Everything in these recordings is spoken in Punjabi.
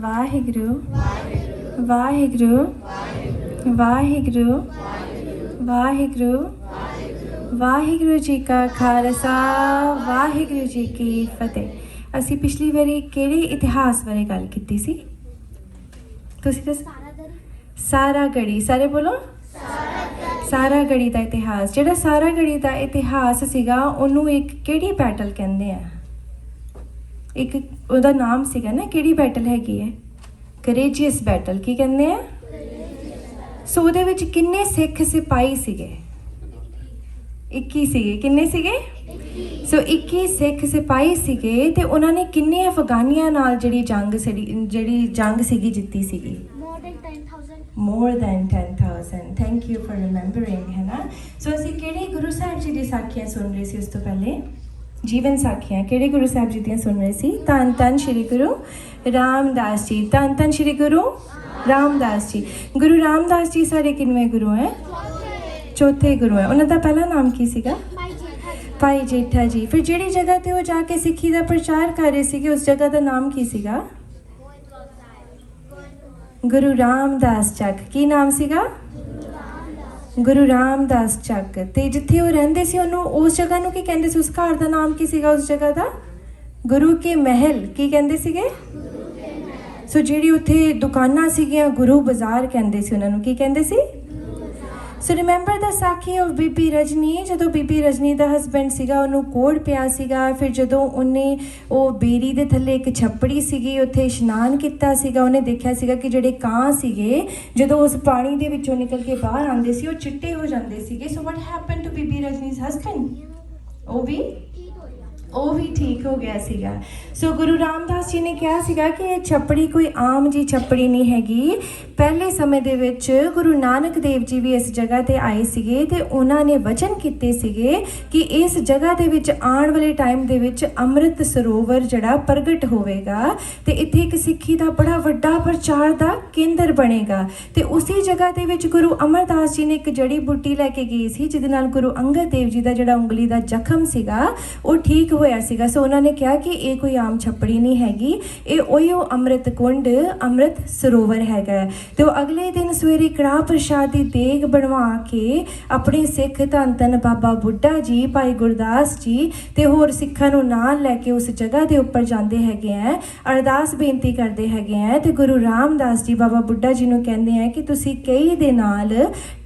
ਵਾਹਿਗੁਰੂ ਵਾਹਿਗੁਰੂ ਵਾਹਿਗੁਰੂ ਵਾਹਿਗੁਰੂ ਵਾਹਿਗੁਰੂ ਜੀ ਕਾ ਖਾਲਸਾ, ਵਾਹਿਗੁਰੂ ਜੀ ਕੀ ਫਤਿਹ। ਅਸੀਂ ਪਿਛਲੀ ਵਾਰੀ ਕਿਹੜੇ ਇਤਿਹਾਸ ਬਾਰੇ ਗੱਲ ਕੀਤੀ ਸੀ? ਤੁਸੀਂ ਦੱਸ। ਸਾਰਾ ਗੜੀ ਸਾਰੇ ਬੋਲੋ। ਸਾਰਾ ਗੜੀ ਦਾ ਇਤਿਹਾਸ। ਜਿਹੜਾ ਸਾਰਾ ਗੜੀ ਦਾ ਇਤਿਹਾਸ ਸੀਗਾ, ਉਹਨੂੰ ਇੱਕ ਕਿਹੜੀ ਬੈਟਲ ਕਹਿੰਦੇ ਆ? ਇੱਕ ਉਹਦਾ ਨਾਮ ਸੀਗਾ ਨਾ ਕਿਹੜੀ ਬੈਟਲ ਹੈਗੀ ਹੈ? ਕਰੇਜੀਅਸ ਬੈਟਲ ਕੀ ਕਹਿੰਦੇ ਆ? ਸੋ ਉਹਦੇ ਵਿੱਚ ਕਿੰਨੇ ਸਿੱਖ ਸਿਪਾਹੀ ਸੀਗੇ? 21 ਸੀਗੇ। ਕਿੰਨੇ ਸੀਗੇ? ਸੋ 21 ਸਿੱਖ ਸਿਪਾਹੀ ਸੀਗੇ ਤੇ ਉਹਨਾਂ ਨੇ ਕਿੰਨੇ ਅਫਗਾਨੀਆਂ ਨਾਲ ਜਿਹੜੀ ਜੰਗ ਜਿਹੜੀ ਜੰਗ ਸੀਗੀ ਜਿੱਤੀ ਸੀਗੀ? More than 10,000. more than 10000 thank you for remembering ਹੈ ਨਾ? ਸੋ ਅਸੀਂ ਕਿਹੜੇ ਗੁਰੂ ਸਾਹਿਬ ਜੀ ਦੀ ਸਾਖੀਆਂ ਸੁਣ ਰਹੇ ਸੀ ਉਸ ਤੋਂ ਪਹਿਲੇ? ਜੀਵਨ ਸਾਖੀਆਂ ਕਿਹੜੇ ਗੁਰੂ ਸਾਹਿਬ ਜੀ ਦੀਆਂ ਸੁਣ ਰਹੇ ਸੀ? ਧੰਨ ਧੰਨ ਸ਼੍ਰੀ ਗੁਰੂ ਰਾਮਦਾਸ ਜੀ। ਧੰਨ ਧੰਨ ਸ਼੍ਰੀ ਗੁਰੂ ਰਾਮਦਾਸ ਜੀ। ਗੁਰੂ ਰਾਮਦਾਸ ਜੀ ਸਾਡੇ ਕਿੰਨਵੇਂ ਗੁਰੂ ਹੈ? ਚੌਥੇ ਗੁਰੂ ਹੈ। ਉਹਨਾਂ ਦਾ ਪਹਿਲਾ ਨਾਮ ਕੀ ਸੀਗਾ? ਭਾਈ ਜੇਠਾ ਜੀ। ਫਿਰ ਜਿਹੜੀ ਜਗ੍ਹਾ ਤੇ ਉਹ ਜਾ ਕੇ ਸਿੱਖੀ ਦਾ ਪ੍ਰਚਾਰ ਕਰ ਰਹੇ ਸੀਗੇ, ਉਸ ਜਗ੍ਹਾ ਦਾ ਨਾਮ ਕੀ ਸੀਗਾ? ਗੁਰੂ ਰਾਮਦਾਸ ਚੱਕ ਕੀ ਨਾਮ ਸੀਗਾ? ਗੁਰੂ ਰਾਮਦਾਸ ਚੱਕ। ਤੇ ਜਿੱਥੇ ਉਹ ਰਹਿੰਦੇ ਸੀ, ਉਹਨੂੰ ਉਸ ਜਗ੍ਹਾ ਨੂੰ ਕੀ ਕਹਿੰਦੇ ਸੀ? ਉਸ ਘਰ ਦਾ ਨਾਮ ਕੀ ਸੀਗਾ ਉਸ ਜਗ੍ਹਾ ਦਾ? ਗੁਰੂ ਕੇ ਮਹਿਲ, ਕੀ ਕਹਿੰਦੇ ਸੀਗੇ? ਸੋ ਜਿਹੜੀ ਉੱਥੇ ਦੁਕਾਨਾਂ ਸੀਗੀਆਂ, ਗੁਰੂ ਬਾਜ਼ਾਰ ਕਹਿੰਦੇ ਸੀ ਉਹਨਾਂ ਨੂੰ। ਕੀ ਕਹਿੰਦੇ ਸੀ? ਸੋ ਰਿਮੈਂਬਰ ਦਾ ਸਾਖੀ ਆਫ ਬੀਬੀ ਰਜਨੀ ਜਦੋਂ ਬੀਬੀ ਰਜਨੀ ਦਾ ਹਸਬੰਡ ਸੀਗਾ ਉਹਨੂੰ ਕੋੜ ਪਿਆ ਸੀਗਾ ਫਿਰ ਜਦੋਂ ਉਹਨੇ ਉਹ ਬੇਰੀ ਦੇ ਥੱਲੇ ਇੱਕ ਛੱਪੜੀ ਸੀਗੀ ਉੱਥੇ ਇਸ਼ਨਾਨ ਕੀਤਾ ਸੀਗਾ ਉਹਨੇ ਦੇਖਿਆ ਸੀਗਾ ਕਿ ਜਿਹੜੇ ਕਾਂ ਸੀਗੇ ਜਦੋਂ ਉਸ ਪਾਣੀ ਦੇ ਵਿੱਚੋਂ ਨਿਕਲ ਕੇ ਬਾਹਰ ਆਉਂਦੇ ਸੀ ਉਹ ਚਿੱਟੇ ਹੋ ਜਾਂਦੇ ਸੀਗੇ ਸੋ what happen to Bibi ਰਜਨੀ's husband ਉਹ ਵੀ ਉਹ ਵੀ ਠੀਕ ਹੋ ਗਿਆ ਸੀਗਾ। ਸੋ ਗੁਰੂ ਰਾਮਦਾਸ ਜੀ ਨੇ ਕਿਹਾ ਸੀਗਾ ਕਿ ਇਹ ਛੱਪੜੀ ਕੋਈ ਆਮ ਜੀ ਛੱਪੜੀ ਨਹੀਂ ਹੈਗੀ। ਪਹਿਲੇ ਸਮੇਂ ਦੇ ਵਿੱਚ ਗੁਰੂ ਨਾਨਕ ਦੇਵ ਜੀ ਵੀ ਇਸ ਜਗ੍ਹਾ ਤੇ ਆਏ ਸੀਗੇ ਤੇ ਉਹਨਾਂ ਨੇ ਵਚਨ ਕੀਤੇ ਸੀਗੇ ਕਿ ਇਸ ਜਗ੍ਹਾ ਦੇ ਵਿੱਚ ਆਉਣ ਵਾਲੇ ਟਾਈਮ ਦੇ ਵਿੱਚ ਅੰਮ੍ਰਿਤ ਸਰੋਵਰ ਜਿਹੜਾ ਪ੍ਰਗਟ ਹੋਵੇਗਾ ਤੇ ਇੱਥੇ ਇੱਕ ਸਿੱਖੀ ਦਾ ਬੜਾ ਵੱਡਾ ਪ੍ਰਚਾਰ ਦਾ ਕੇਂਦਰ ਬਣੇਗਾ। ਤੇ ਉਸੇ ਜਗ੍ਹਾ ਦੇ ਵਿੱਚ ਗੁਰੂ ਅਮਰਦਾਸ ਜੀ ਨੇ ਇੱਕ ਜੜੀ ਬੂਟੀ ਲੈ ਕੇ ਗਈ ਸੀ, ਜਿਹਦੇ ਨਾਲ ਗੁਰੂ ਅੰਗਦ ਦੇਵ ਜੀ ਦਾ ਜਿਹੜਾ ਉਂਗਲੀ ਦਾ ਜ਼ਖਮ ਸੀਗਾ, ਉਹ ਠੀਕ ਹੋਇਆ ਸੀਗਾ, ਸੋ ਉਹਨਾਂ ਨੇ ਕਿਹਾ ਕਿ ਇਹ ਕੋਈ ਆਮ ਛੱਪੜੀ ਨਹੀਂ ਹੈਗੀ ਇਹ ਉਹੀ ਉਹ ਅੰਮ੍ਰਿਤ ਕੁੰਡ, ਅੰਮ੍ਰਿਤ ਸਰੋਵਰ ਹੈਗਾ ਹੈ। ਤੇ ਉਹ ਅਗਲੇ ਦਿਨ ਸਵੇਰੇ ਕੜਾਹ ਪ੍ਰਸ਼ਾਦ ਦੀ ਦੇਗ ਬਣਵਾ ਕੇ ਆਪਣੇ ਸਿੱਖ ਧੰਨ ਧੰਨ ਬਾਬਾ ਬੁੱਢਾ ਜੀ, ਭਾਈ ਗੁਰਦਾਸ ਜੀ ਤੇ ਹੋਰ ਸਿੱਖਾਂ ਨੂੰ ਨਾਲ ਲੈ ਕੇ ਉਸ ਜਗ੍ਹਾ ਦੇ ਉੱਪਰ ਜਾਂਦੇ ਹੈਗੇ ਆ ਅਰਦਾਸ ਬੇਨਤੀ ਕਰਦੇ ਹੈਗੇ ਆ ਤੇ ਗੁਰੂ ਰਾਮਦਾਸ ਜੀ ਬਾਬਾ ਬੁੱਢਾ ਜੀ ਨੂੰ ਕਹਿੰਦੇ ਆ ਕਿ ਤੁਸੀਂ ਕਈ ਦੇ ਨਾਲ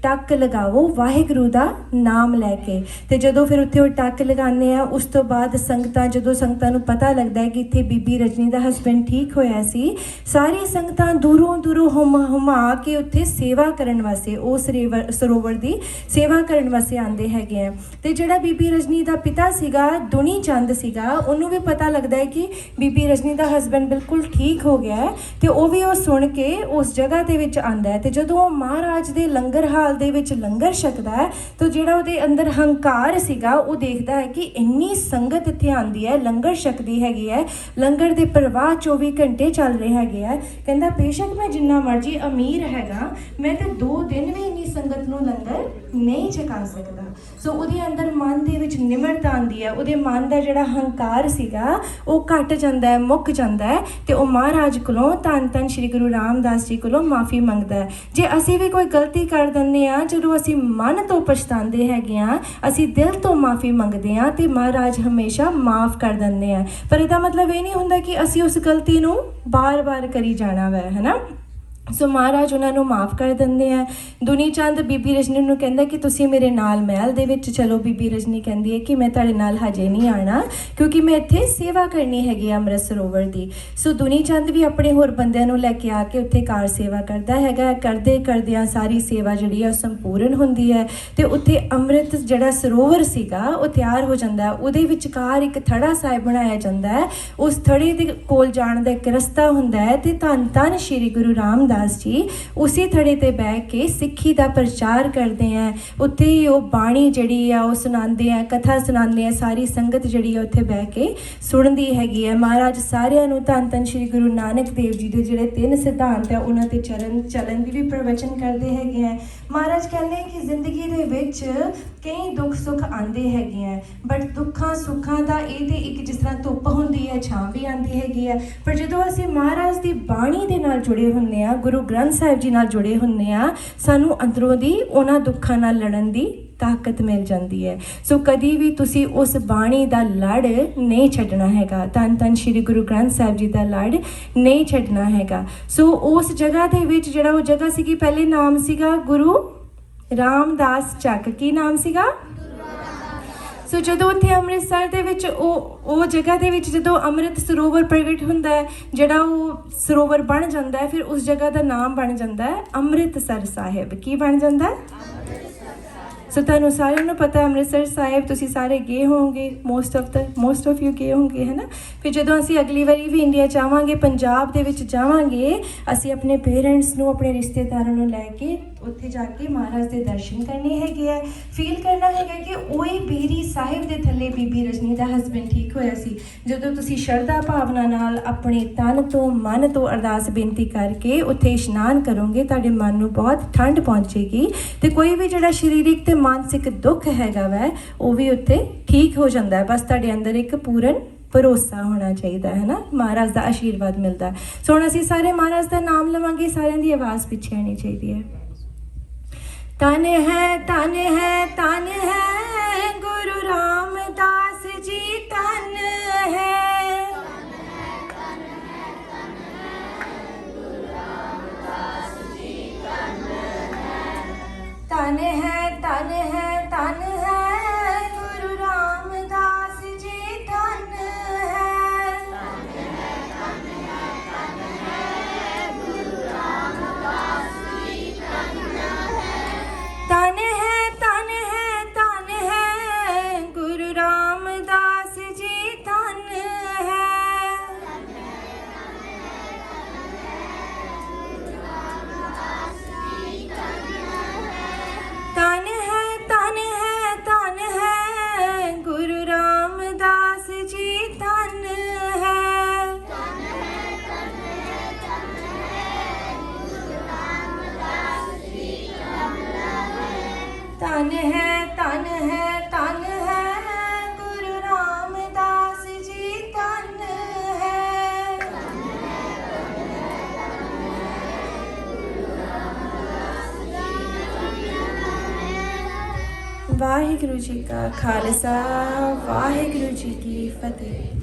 ਟੱਕ ਲਗਾਵੋ ਵਾਹਿਗੁਰੂ ਦਾ ਨਾਮ ਲੈ ਕੇ। ਤੇ ਜਦੋਂ ਫਿਰ ਉੱਥੇ ਉਹ ਟੱਕ ਲਗਾਉਂਦੇ ਆ, ਉਸ ਤੋਂ ਬਾਅਦ ਸੰਗਤਾਂ, ਜਦੋਂ ਸੰਗਤਾਂ ਨੂੰ ਪਤਾ ਲੱਗਦਾ ਹੈ ਕਿ ਇੱਥੇ ਬੀਬੀ ਰਜਨੀ ਦਾ ਹਸਬੰਡ ਠੀਕ ਹੋਇਆ ਸੀ, ਸਾਰੀ ਸੰਗਤਾਂ ਦੂਰੋਂ ਦੂਰੋਂ ਹੁਮ ਹੁਮਾ ਕੇ ਉੱਥੇ ਸੇਵਾ ਕਰਨ ਵਾਸਤੇ, ਉਹ ਸਰੇਵਰ, ਸਰੋਵਰ ਦੀ ਸੇਵਾ ਕਰਨ ਵਾਸਤੇ ਆਉਂਦੇ ਹੈਗੇ ਆ। ਤੇ ਜਿਹੜਾ ਬੀਬੀ ਰਜਨੀ ਦਾ ਪਿਤਾ ਸੀਗਾ, ਦੁਨੀ ਚੰਦ ਸੀਗਾ, ਉਹਨੂੰ ਵੀ ਪਤਾ ਲੱਗਦਾ ਹੈ ਕਿ ਬੀਬੀ ਰਜਨੀ ਦਾ ਹਸਬੰਡ ਬਿਲਕੁਲ ਠੀਕ ਹੋ ਗਿਆ ਹੈ, ਤੇ ਉਹ ਵੀ ਉਹ ਸੁਣ ਕੇ ਉਸ ਜਗ੍ਹਾ ਦੇ ਵਿੱਚ ਆਂਦਾ ਹੈ। ਤੇ ਜਦੋਂ ਉਹ ਮਹਾਰਾਜ ਦੇ ਲੰਗਰ ਹਾਲ ਦੇ ਵਿੱਚ ਲੰਗਰ ਛਕਦਾ ਹੈ, ਤਾਂ ਜਿਹੜਾ ਉਹਦੇ ਅੰਦਰ ਹੰਕਾਰ ਸੀਗਾ, ਉਹ ਦੇਖਦਾ ਹੈ ਕਿ ਇੰਨੀ ਸੰਗਤ ਇੱਥੇ ਆਂਦੀ ਹੈ, ਲੰਗਰ ਛਕਦੀ ਹੈਗੀ ਹੈ, ਲੰਗਰ ਦੇ ਪ੍ਰਵਾਹ 24 ਘੰਟੇ ਚੱਲ ਰਹੇ ਹੈਗੇ ਹੈ। ਕਹਿੰਦਾ, ਬੇਸ਼ੱਕ ਮੈਂ ਜਿੰਨਾ ਮਰਜ਼ੀ ਅਮੀਰ ਹੈਗਾ, ਮੈਂ ਤਾਂ ਦੋ ਦਿਨ ਵੀ ਇੰਨੀ ਸੰਗਤ ਨੂੰ ਲੰਗਰ ਨਹੀਂ ਛਕਾ ਸਕਦਾ। ਸੋ ਉਹਦੇ ਅੰਦਰ ਮਨ ਦੇ ਵਿੱਚ ਨਿਮਰਤਾ ਆਂਦੀ ਹੈ, ਉਹਦੇ ਮਨ ਦਾ ਜਿਹੜਾ ਹੰਕਾਰ ਸੀਗਾ, ਉਹ ਘਟ ਜਾਂਦਾ ਹੈ, ਮੁੱਕ ਜਾਂਦਾ ਹੈ, ਤੇ ਉਹ ਮਹਾਰਾਜ ਕੋਲੋਂ ਧੰਨ ਧੰਨ ਸ੍ਰੀ ਗੁਰੂ ਰਾਮਦਾਸ ਜੀ ਕੋਲੋਂ ਮਾਫੀ ਮੰਗਦਾ ਹੈ। ਜੇ ਅਸੀਂ ਵੀ ਕੋਈ ਗਲਤੀ ਕਰ ਦਿੰਦੇ ਆ ਜਦੋਂ ਅਸੀਂ ਮਨ ਤੋਂ ਪਛਤਾਉਂਦੇ ਹੈਗੇ ਆ ਅਸੀਂ ਦਿਲ ਤੋਂ ਮਾਫੀ ਮੰਗਦੇ ਆ ਤੇ ਮਹਾਰਾਜ ਹਮੇਸ਼ਾ ਮਾਫ ਕਰ ਦਿੰਦੇ ਆ ਪਰ ਇਹਦਾ ਮਤਲਬ ਇਹ ਨਹੀਂ ਹੁੰਦਾ ਕਿ ਅਸੀਂ ਉਸ ਗਲਤੀ ਨੂੰ ਬਾਰ-ਬਾਰ ਕਰੀ ਜਾਣਾ ਵੈ, ਹੈਨਾ? ਸੋ ਮਹਾਰਾਜ, ਉਹਨਾਂ ਨੂੰ ਮਾਫ ਕਰ ਦਿੰਦੇ ਆ। ਦੁਨੀ ਚੰਦ ਬੀਬੀ ਰਜਨੀ ਨੂੰ ਕਹਿੰਦਾ ਕਿ ਤੁਸੀਂ ਮੇਰੇ ਨਾਲ ਮਹਿਲ ਦੇ ਵਿੱਚ ਚਲੋ, ਬੀਬੀ ਰਜਨੀ ਕਹਿੰਦੀ ਹੈ ਕਿ ਮੈਂ ਤੁਹਾਡੇ ਨਾਲ ਹਜੇ ਨਹੀਂ ਆਣਾ ਕਿਉਂਕਿ ਮੈਂ ਇੱਥੇ ਸੇਵਾ ਕਰਨੀ ਹੈਗੀ ਆ ਅੰਮ੍ਰਿਤ ਸਰੋਵਰ ਦੀ। ਸੋ ਦੁਨੀ ਚੰਦ ਵੀ ਆਪਣੇ ਹੋਰ ਬੰਦਿਆਂ ਨੂੰ ਲੈ ਕੇ ਆ ਕੇ ਉੱਥੇ ਕਾਰ ਸੇਵਾ ਕਰਦਾ ਹੈਗਾ। ਕਰਦੇ ਕਰਦਿਆਂ ਸਾਰੀ ਸੇਵਾ ਜਿਹੜੀ ਆ ਉਹ ਸੰਪੂਰਨ ਹੁੰਦੀ ਹੈ ਤੇ ਉੱਥੇ ਅੰਮ੍ਰਿਤ ਜਿਹੜਾ ਸਰੋਵਰ ਸੀਗਾ, ਉਹ ਤਿਆਰ ਹੋ ਜਾਂਦਾ ਉਹਦੇ ਵਿਚਕਾਰ ਇੱਕ ਥੜਾ ਸਾਹਿਬ ਬਣਾਇਆ ਜਾਂਦਾ ਹੈ। ਉਸ ਥੜੇ ਦੇ ਕੋਲ ਜਾਣ ਦਾ ਇੱਕ ਰਸਤਾ ਹੁੰਦਾ ਹੈ ਤੇ ਧੰਨ ਧੰਨ ਸ਼੍ਰੀ ਗੁਰੂ ਰਾਮਦਾਸ ਰਾਮਦਾਸ ਜੀ, ਉਸੇ ਥੜੇ ਤੇ ਬਹਿ ਕੇ ਸਿੱਖੀ ਦਾ ਪ੍ਰਚਾਰ ਕਰਦੇ ਆ। ਉੱਥੇ ਹੀ ਉਹ ਬਾਣੀ ਜਿਹੜੀ ਆ, ਉਹ ਸੁਣਾਉਂਦੇ ਆ, ਕਥਾ ਸੁਣਾਉਂਦੇ ਆ, ਸਾਰੀ ਸੰਗਤ ਜਿਹੜੀ ਆ ਉੱਥੇ ਬਹਿ ਕੇ ਸੁਣਦੀ ਹੈਗੀ ਹੈ ਮਹਾਰਾਜ ਸਾਰਿਆਂ ਨੂੰ ਧੰਨ ਧੰਨ ਸ੍ਰੀ ਗੁਰੂ ਨਾਨਕ ਦੇਵ ਜੀ ਦੇ ਜਿਹੜੇ ਤਿੰਨ ਸਿਧਾਂਤ ਆ, ਉਹਨਾਂ ਤੇ ਚਰਨ ਚੱਲਣ ਦੀ ਵੀ ਪ੍ਰਵਚਨ ਕਰਦੇ ਹੈਗੇ ਆ। ਮਹਾਰਾਜ ਕਹਿੰਦੇ ਕਿ ਜ਼ਿੰਦਗੀ ਦੇ ਵਿੱਚ ਕਈ ਦੁੱਖ ਸੁੱਖ ਆਉਂਦੇ ਹੈਗੇ ਆ ਬਟ ਦੁੱਖਾਂ ਸੁੱਖਾਂ ਦਾ ਇਹ ਤੇ ਇੱਕ ਜਿਸ ਤਰ੍ਹਾਂ ਧੁੱਪ ਹੁੰਦੀ ਹੈ, ਛਾਂ ਵੀ ਆਉਂਦੀ ਹੈਗੀ ਆ। ਪਰ ਜਦੋਂ ਅਸੀਂ ਮਹਾਰਾਜ ਦੀ ਬਾਣੀ ਦੇ ਨਾਲ ਜੁੜੇ ਹੁੰਨੇ ਆ ਗੁਰੂ ਗ੍ਰੰਥ ਸਾਹਿਬ ਜੀ ਨਾਲ ਜੁੜੇ ਹੁੰਨੇ ਆ ਸਾਨੂੰ ਅੰਦਰੋਂ ਦੀ ਉਹਨਾਂ ਦੁੱਖਾਂ ਨਾਲ ਲੜਨ ਦੀ ਤਾਕਤ ਮਿਲ ਜਾਂਦੀ ਹੈ। ਸੋ ਕਦੀ ਵੀ ਤੁਸੀਂ ਉਸ ਬਾਣੀ ਦਾ ਲੜ ਨਹੀਂ ਛੱਡਣਾ ਹੈਗਾ। ਧੰਨ ਧੰਨ ਸ੍ਰੀ ਗੁਰੂ ਗ੍ਰੰਥ ਸਾਹਿਬ ਜੀ ਦਾ ਲੜ ਨਹੀਂ ਛੱਡਣਾ ਹੈਗਾ। ਸੋ ਉਸ ਜਗ੍ਹਾ ਦੇ ਵਿੱਚ ਜਿਹੜਾ ਉਹ ਜਗ੍ਹਾ ਸੀਗੀ, ਪਹਿਲੇ ਨਾਮ ਸੀਗਾ ਗੁਰੂ ਰਾਮਦਾਸ ਚੱਕ। ਕੀ ਨਾਮ ਸੀਗਾ? ਸੋ ਜਦੋਂ ਉੱਥੇ ਅੰਮ੍ਰਿਤਸਰ ਦੇ ਵਿੱਚ ਉਹ ਉਹ ਜਗ੍ਹਾ ਦੇ ਵਿੱਚ ਜਦੋਂ ਅੰਮ੍ਰਿਤ ਸਰੋਵਰ ਪ੍ਰਗਟ ਹੁੰਦਾ ਹੈ, ਜਿਹੜਾ ਉਹ ਸਰੋਵਰ ਬਣ ਜਾਂਦਾ ਹੈ, ਫਿਰ ਉਸ ਜਗ੍ਹਾ ਦਾ ਨਾਮ ਬਣ ਜਾਂਦਾ ਹੈ ਅੰਮ੍ਰਿਤਸਰ ਸਾਹਿਬ। ਕੀ ਬਣ ਜਾਂਦਾ ਹੈ? ਸੋ ਤੁਹਾਨੂੰ ਸਾਰਿਆਂ ਨੂੰ ਪਤਾ ਅੰਮ੍ਰਿਤਸਰ ਸਾਹਿਬ ਤੁਸੀਂ ਸਾਰੇ ਗਏ ਹੋਵੋਗੇ most of the most of you ਗਏ ਹੋਵੋਗੇ, ਹੈ ਨਾ? ਫਿਰ ਜਦੋਂ ਅਸੀਂ ਅਗਲੀ ਵਾਰੀ ਵੀ ਇੰਡੀਆ ਜਾਵਾਂਗੇ, ਪੰਜਾਬ ਦੇ ਵਿੱਚ ਜਾਵਾਂਗੇ, ਅਸੀਂ ਆਪਣੇ ਪੇਰੈਂਟਸ ਨੂੰ, ਆਪਣੇ ਰਿਸ਼ਤੇਦਾਰਾਂ ਨੂੰ ਲੈ ਕੇ ਉੱਥੇ ਜਾ ਕੇ ਮਹਾਰਾਜ ਦੇ ਦਰਸ਼ਨ ਕਰਨੇ ਹੈਗੇ ਆ। ਫੀਲ ਕਰਨਾ ਹੈਗਾ ਕਿ ਉਹੀ ਬੀਰੀ ਸਾਹਿਬ ਦੇ ਥੱਲੇ ਬੀਬੀ ਰਜਨੀ ਦਾ ਹਸਬੰਡ ਠੀਕ ਹੋਇਆ ਸੀ। ਜਦੋਂ ਤੁਸੀਂ ਸ਼ਰਧਾ ਭਾਵਨਾ ਨਾਲ ਆਪਣੇ ਤਨ ਤੋਂ, ਮਨ ਤੋਂ ਅਰਦਾਸ ਬੇਨਤੀ ਕਰਕੇ ਉੱਥੇ ਇਸ਼ਨਾਨ ਕਰੋਗੇ, ਤੁਹਾਡੇ ਮਨ ਨੂੰ ਬਹੁਤ ਠੰਡ ਪਹੁੰਚੇਗੀ। ਤੇ ਕੋਈ ਵੀ ਜਿਹੜਾ ਸਰੀਰਕ ਤੇ ਮਾਨਸਿਕ ਦੁੱਖ ਹੈਗਾ ਵੈ, ਉਹ ਵੀ ਉੱਥੇ ਠੀਕ ਹੋ ਜਾਂਦਾ ਹੈ। ਬਸ ਤੁਹਾਡੇ ਅੰਦਰ ਇੱਕ ਪੂਰਨ ਭਰੋਸਾ ਹੋਣਾ ਚਾਹੀਦਾ ਹੈ ਨਾ? ਮਹਾਰਾਜ ਦਾ ਆਸ਼ੀਰਵਾਦ ਮਿਲਦਾ ਹੈ। ਸੋ ਹੁਣ ਅਸੀਂ ਸਾਰੇ ਮਹਾਰਾਜ ਦਾ ਨਾਮ ਲਵਾਂਗੇ, ਸਾਰਿਆਂ ਦੀ ਆਵਾਜ਼ ਪਿੱਛੇ ਆਣੀ ਚਾਹੀਦੀ ਹੈ। ਤਨ ਹੈ ਤਨ ਹੈ ਤਨ ਹੈ। ਹੈ ਤਨ ਹੈ ਤਨ ਹੈ, ਗੁਰੂ ਰਾਮਦਾਸ ਜੀ ਤਨ ਹੈ। ਵਾਹਿਗੁਰੂ ਜੀ ਕਾ ਖਾਲਸਾ, ਵਾਹਿਗੁਰੂ ਜੀ ਕੀ ਫਤਿਹ।